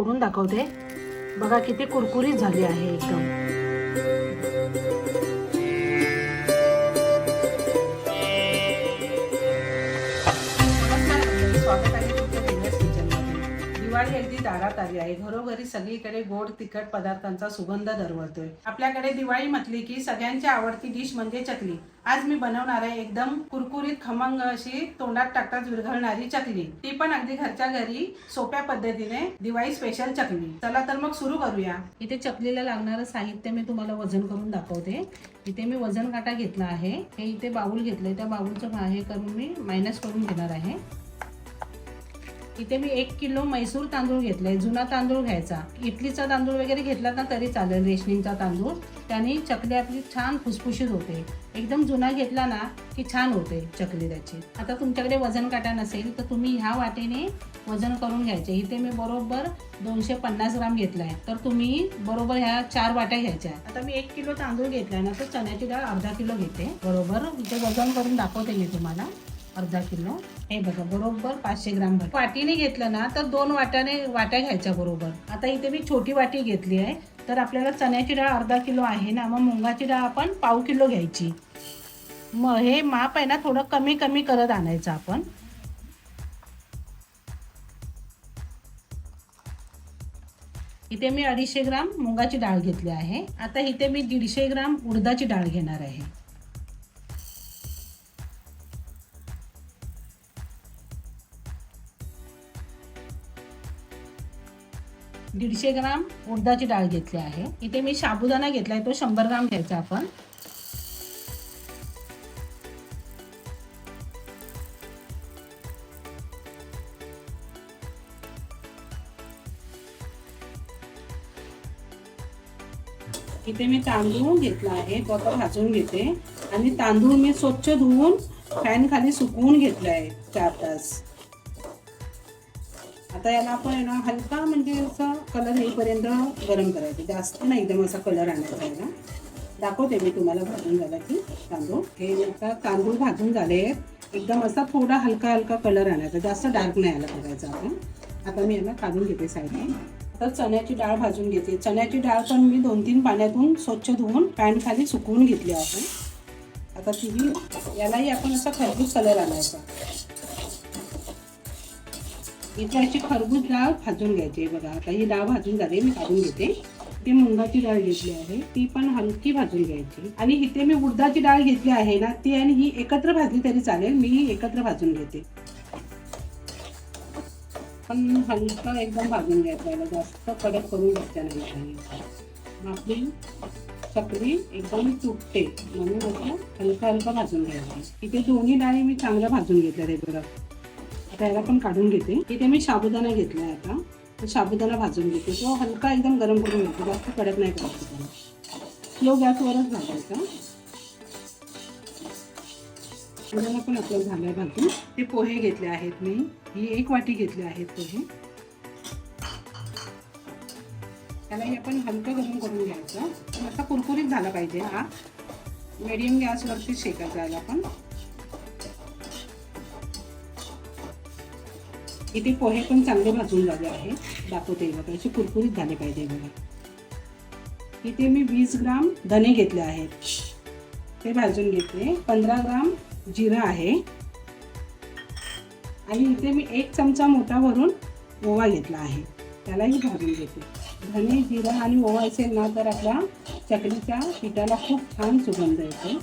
तोडून दाखवते. बघा किती कुरकुरीत झाली आहे एकदम. दिवाळी अगदी दारात आली आहे. घरोघरी सगळीकडे गोड तिखट पदार्थांचा सुगंध दरवळतोय. आपल्याकडे दिवाळी म्हटली की सगळ्यांची आवडती डिश म्हणजे चकली. आज मी बनवणार आहे एकदम कुरकुरीत खमंग अशी तोंडात टाकताच विरघळणारी चकली. ती पण अगदी घरच्या घरी सोप्या पद्धतीने दिवाळी स्पेशल चकली. चला तर मग सुरू करूया. इथे चकलीला लागणारं साहित्य मी तुम्हाला वजन करून दाखवते. इथे मी वजन काटा घेतला आहे. हे इथे बाऊल घेतलंय. त्या बाऊलचं हे करून मी मायनस करून घेणार आहे. इथे मी एक किलो मैसूर तांदूळ घेतलाय जुना तांदूळ घ्यायचा. इडलीचा तांदूळ वगैरे घेतला ना तरी चालेल रेशनिंगचा तांदूळ. त्याने चकली आपली छान फुसफुशीत होते. एकदम जुना घेतला ना की छान होते चकली त्याची. आता तुमच्याकडे वजन काटा नसेल तर तुम्ही ह्या वाटेने वजन करून घ्यायचे. इथे मी बरोबर दोनशे पन्नास ग्राम घेतलाय. तर तुम्ही बरोबर ह्या चार वाट्या घ्यायच्या. आता मी एक किलो तांदूळ घेतलाय ना तर चण्याची डाळ अर्धा किलो घेते. बरोबर इथे वजन करून दाखवते मी तुम्हाला. अर्धा किलो. हे बघा बरोबर पाचशे ग्राम भर वाटीने घेतलं ना तर दोन वाट्याने वाट्या घ्यायच्या बरोबर. आता इथे मी छोटी वाटी घेतली आहे. तर आपल्याला चण्याची डाळ अर्धा किलो आहे ना मग मुंगाची डाळ आपण पाव किलो घ्यायची. मग हे माप आहे ना थोडं कमी कमी करत आणायचं आपण. इथे मी अडीचशे ग्राम मुंगाची डाळ घेतली आहे. आता इथे मी दीडशे ग्राम उडदाची डाळ घेणार आहे. दीडशे ग्राम उडदाची डाळ घेतली आहे. इथे मी साबुदाणा घेतलाय तो शंभर ग्राम घ्यायचा आपण. इथे मी तांदूळ घेतला आहे तो आता भाजून घेते. आणि तांदूळ मी स्वच्छ धुवून फॅन खाली सुकवून घेतला आहे चार तास. आता याला आपण आहे ना हलका म्हणजे असा कलर येईपर्यंत गरम करायचं. जास्त नाही एकदम असा कलर आणायचा याला दाखवते मी तुम्हाला भाजून झाला की तांदूळ. हे आता तांदूळ भाजून झाले एकदम असा थोडा हलका हलका कलर आणायचा. जास्त डार्क नाही आला करायचा आपण. आता मी याला काढून घेते साईडने आता चण्याची डाळ भाजून घेते. चण्याची डाळ पण मी दोन तीन पाण्यातून स्वच्छ धुवून पॅन खाली सुकवून घेतली आपण. आता ती यालाही आपण असा खरबूज कलर आणायचा. इथे अशी खरबूज डाळ भाजून घ्यायची बघा. आता ही डाळ भाजून झाली मी काढून घेते. ती मुंगाची डाळ घेतली आहे. ती पण हलकी भाजून घ्यायची. आणि इथे मी उडदाची डाळ घेतली आहे ना ती आणि ही एकत्र भाजली तरी चालेल. मी ही एकत्र भाजून घेते. पण हलकं एकदम भाजून घ्यायचं जास्त कडक करून घ्यायचं नाही आपली चकली एकदम तुटते. म्हणून हलकं हलका हलका भाजून घ्यायचं. इथे दोन्ही डाळी मी चांगल्या भाजून घेतल्या रेगुलर आता याला पण काढून घेते. इथे मी साबुदाणा घेतला आहे आता. तर साबुदाणा भाजून घेते. तो हलका एकदम गरम करून घेतो. जास्त कडक नाही करायचं त्याला. स्लो गॅसवरच भाजायचा. साबुदाणा पण आपलं आहे भाजून. ते पोहे घेतले आहेत मी. ही एक वाटी घेतले आहेत पोहे. त्यालाही आपण हलकं गरम करून घ्यायचं. असा कुरकुरीत झाला पाहिजे हा. मीडियम गॅसवरती शेकायचा याला पण. इथे पोहे पण चांगले भाजून झाले आहे. दाखवते बघा असे कुरकुरीत झाले पाहिजे बघा. इथे मी वीस ग्राम धने घेतले आहेत. ते भाजून घेतले पंधरा ग्राम जिरं आहे. आणि इथे मी एक चमचा मोठा भरून ओवा घेतला आहे. त्यालाही भाजून घेते. धने जिरा आणि ओवा असेल ना तर आपल्या चकलीच्या पिठाला खूप छान सुगंध येतो.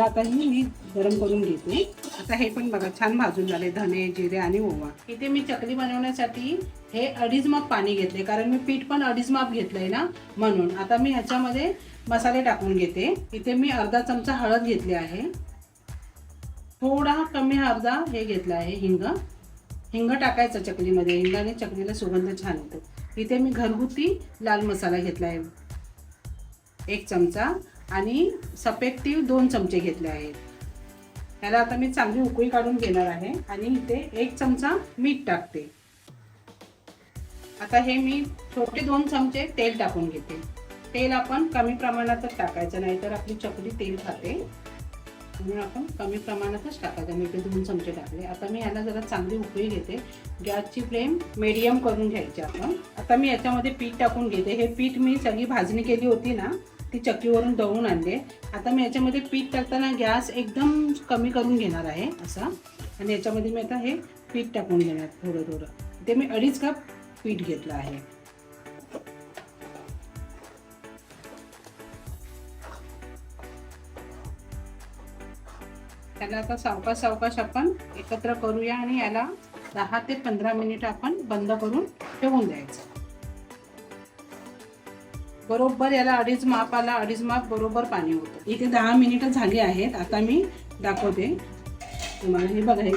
आता ही मी गरम करून घेते. आता हे पण बघा छान भाजून झाले धने जिरे आणि ओवा. इथे मी चकली बनवण्यासाठी हे अडीच माप पाणी घेतले कारण मी पीठ पण अडीच माप घेतलंय ना म्हणून. आता मी ह्याच्यामध्ये मसाले टाकून घेते. इथे मी अर्धा चमचा हळद घेतली आहे. थोडा कमी अर्धा हे घेतला आहे हिंग. हिंग टाकायचं चकलीमध्ये. हिंगाने चकलीला सुगंध छान येतो. इथे मी घरगुती लाल मसाला घेतला आहे एक चमचा. आणि सफेद तीळ दोन चमचे घेतले आहेत. ह्याला आता मी चांगली उकळी काढून घेणार आहे आणि इथे एक चमचा मीठ टाकते. आता हे मी छोटे दोन चमचे तेल टाकून घेते. तेल आपण कमी प्रमाणातच टाकायचं नाही तर आपली चकली तेल खाते. म्हणून आपण कमी प्रमाणातच टाकायचं मी इथे दोन चमचे टाकले. आता मी ह्याला जरा चांगली उकळी घेते. गॅसची फ्लेम मिडियम करून घ्यायची आपण. आता मी याच्यामध्ये पीठ टाकून घेते. हे पीठ मी सगळी भाजणी केली होती ना ती चक्कीवरून दळून आणले आता मी याच्यामध्ये पीठ टाकताना गॅस एकदम कमी करून घेणार आहे असा. आणि याच्यामध्ये मी आता हे पीठ टाकून घेणार थोडं थोडं. ते मी अडीच कप पीठ घेतलं आहे. त्याला आता सावकाश सावकाश आपण एकत्र करूया आणि याला दहा ते पंधरा मिनिट आपण बंद करून ठेवून द्यायचं. बरोबर याला अडीच मापाला अडीच माप बरोबर पाणी होतं. इथे दहा मिनिटं झाली आहेत आता मी दाखवते. तुम्हाला हे बघा हे.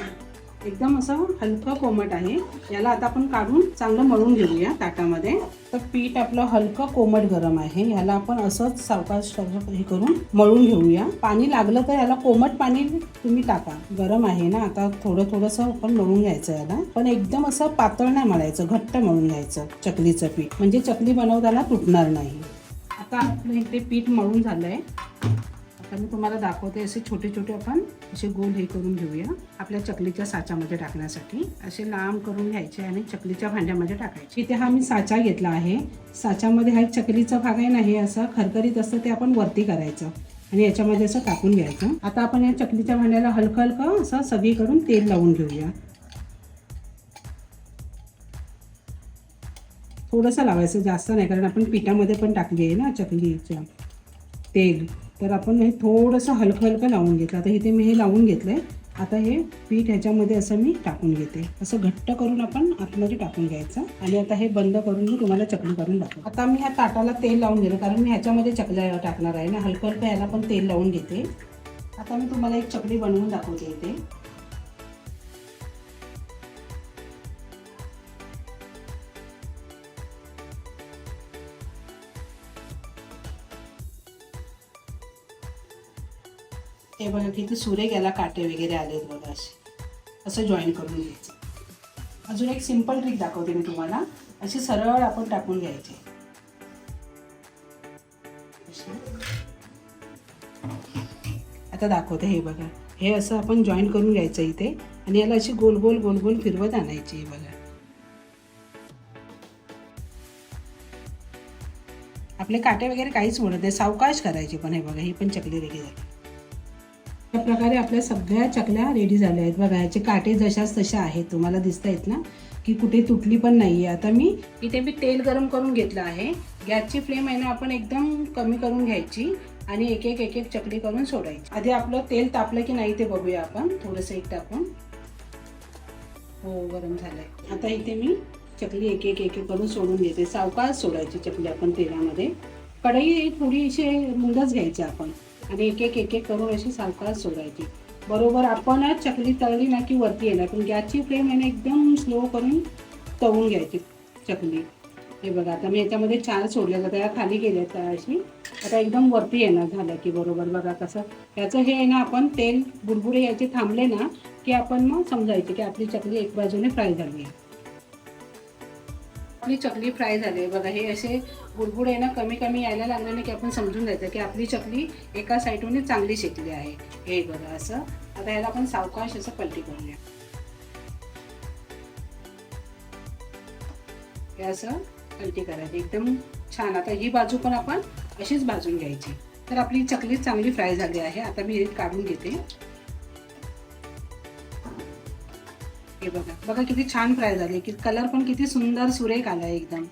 एकदम असं हलकं कोमट आहे. याला आता आपण काढून चांगलं मळून घेऊया ताटामध्ये. तर पीठ आपलं हलकं कोमट गरम आहे. याला आपण असंच सावकाश हे करून मळून घेऊया. पाणी लागलं तर याला कोमट पाणी तुम्ही टाका. गरम आहे ना आता थोडं थोडंसं आपण मळून घ्यायचं याला. पण एकदम असं पातळ नाही मळायचं घट्ट मळून घ्यायचं चकलीचं पीठ. म्हणजे चकली बनवताना तुटणार नाही. आता आपलं इथे पीठ मळून झालंय. आता मी तुम्हाला दाखवते असे छोटे छोटे आपण असे गोल हे करून घेऊया. आपल्या चकलीच्या साच्यामध्ये टाकण्यासाठी. असे लांब करून घ्यायचे आणि चकलीच्या भांड्यामध्ये टाकायचे. इथे हा मी साचा घेतला आहे. साच्यामध्ये हा एक चकलीचा भाग आहे ना हे असं खरखरीत असतं ते आपण वरती करायचं. आणि याच्यामध्ये असं टाकून घ्यायचं. आता आपण या चकलीच्या भांड्याला हलकं हलकं असं सगळीकडून तेल लावून घेऊया. थोडंसं लावायचं जास्त नाही कारण आपण पिठामध्ये पण टाकली आहे ना चकलीच्या तेल. तर आपण हे थोडंसं हलकं हलकं लावून घेतलं. आता इथे मी हे लावून घेतलं आहे आता हे पीठ ह्याच्यामध्ये असं मी टाकून घेते. असं घट्ट करून आपण आतमध्ये टाकून घ्यायचं. आणि आता हे बंद करून मी तुम्हाला चकली करून दाखवतो. आता मी ह्या ताटाला तेल लावून घेतो कारण मी ह्याच्यामध्ये चकल्या टाकणार आहे ना. हलकं हलकं ह्याला पण तेल लावून घेते. आता मी तुम्हाला एक चकली बनवून दाखवते इथे. हे बघा किती सुरे गेला काटे वगैरे आलेत बघा असे. असं जॉईन करून घ्यायचं. अजून एक सिंपल ट्रिक दाखवते मी तुम्हाला. अशी सरळ आपण टाकून घ्यायची. आता दाखवते हे बघा. हे असं आपण जॉईन करून घ्यायचं इथे. आणि याला अशी गोल गोल गोल गोल फिरवत आणायची हे बघा. आपले काटे वगैरे काहीच म्हणत नाही. सावकाश करायची पण हे बघा ही पण चकली रेडी झाली. या प्रकारे आपल्या सगळ्या चकल्या रेडी झाल्या आहेत. बघा याचे काटे जशाच तशा आहेत. तुम्हाला दिसत आहेत ना? की कुठे तुटली पण नाही आहे आता मी इथे मी तेल गरम करून घेतलं आहे. गॅसची फ्लेम आहे ना आपण एकदम कमी करून घ्यायची आणि एक एक एक एक चकली करून सोडायची. आधी आपलं तेल तापलं की नाही ते बघूया आपण. थोडंसं एक टाकून. हो गरम झालंय. आता इथे मी चकली एक एक एक एक करून सोडून घेते. सावकाश सोडायची चकली आपण तेलामध्ये. कढई थोडीशी रुंदच घ्यायची आपण. आणि एक एक एक एक करून अशी सावकाश सोडायची. बरोबर आपणच चकली तळली ना की वरती येणार. पण गॅसची फ्लेम आहे ना एकदम स्लो करून तळून घ्यायची चकली. हे बघा आता मी याच्यामध्ये चार सोडल्या जातात या खाली गेल्या त्या अशी. आता एकदम वरती येणार झालं की बरोबर. बघा कसं. याचं हे आहे ना आपण तेल बुडबुडे याचे थांबले ना की आपण मग समजायचे की आपली चकली एक बाजूने फ्राय झाली आहे. आपली चकली फ्राय झाली. बघा हे असे बुडबुड आहे ना कमी कमी यायला लागले ना की आपण समजून जायचं की आपली चकली एका साईडने चांगली शेकली आहे. हे बघा असं. आता याला आपण सावकाश असं पलटी करूया. हे असं पलटी करायची. एकदम छान. आता ही बाजू पण आपण अशीच भाजून घ्यायची. तर आपली चकली चांगली फ्राय झाली आहे. आता मी हे काढून घेते. बघा. बघा किती छान फ्राय झाली की कलर पण किती सुंदर सुरेख आला एकदम.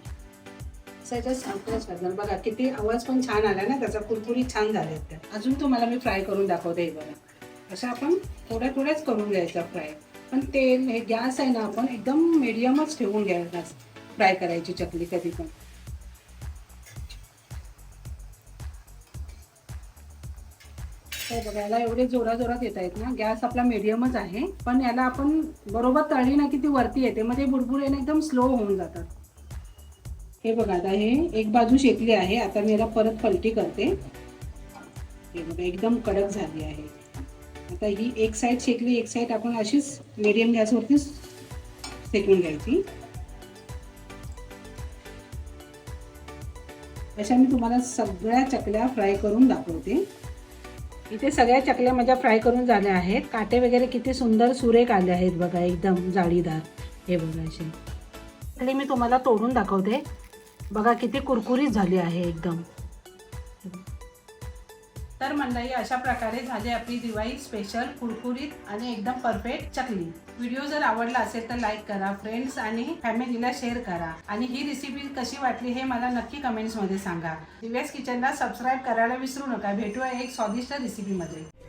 असं बघा किती आवाज पण छान आला ना त्याचा कुरकुरीत छान झाला त्या. अजून तुम्हाला मी फ्राय करून दाखवते बघा. असं आपण थोड्या थोड्याच करून घ्यायचा फ्राय पण तेल हे गॅस आहे ना आपण एकदम मिडियमच ठेवून घ्यायला फ्राय करायची चकली कधी पण. हे बघा याला एवढे जोरा जोरात येत आहेत ना. गॅस आपला मीडियमच आहे. पण याला आपण बरोबर तळली ना की ती वरती येते. मग ते बुडबुड येणं एकदम स्लो होऊन जातात. हे बघा आता हे एक बाजू शेकली आहे. आता मी याला परत पलटी करते. हे बघा एकदम कडक झाली आहे. आता ही एक साईड शेकली एक साईड आपण अशीच मीडियम गॅसवरती शेकून घ्यायची. अशा मी तुम्हाला सगळ्या चकल्या फ्राय करून दाखवते. इथे सगळ्या चकल्या माझ्या फ्राय करून झाल्या आहेत. काटे वगैरे किती सुंदर सुरेख आले आहेत बघा एकदम जाळीदार. हे बघा असे. चकली मी तुम्हाला तोडून दाखवते. बघा किती कुरकुरीत झाली आहे एकदम. तर मंडळी अशा प्रकारे झाली आपली दिवाळी स्पेशल कुरकुरीत आणि एकदम परफेक्ट चकली. व्हिडिओ जर आवडला असेल तर लाईक करा फ्रेंड्स आणि फॅमिलीला शेअर करा. आणि ही रेसिपी कशी वाटली हे मला नक्की कमेंट्समध्ये सांगा. दिव्यास किचनला सबस्क्राईब करायला विसरू नका. भेटूया एक स्वादिष्ट रेसिपीमध्ये